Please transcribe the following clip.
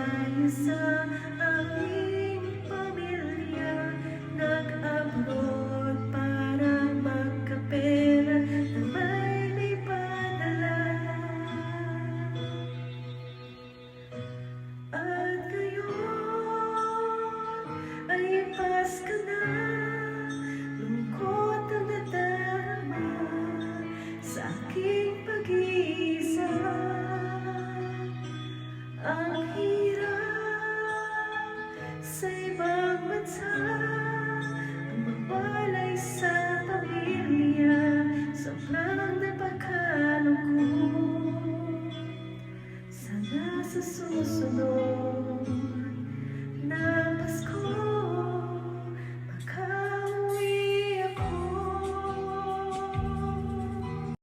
dinosaur nasıl susudum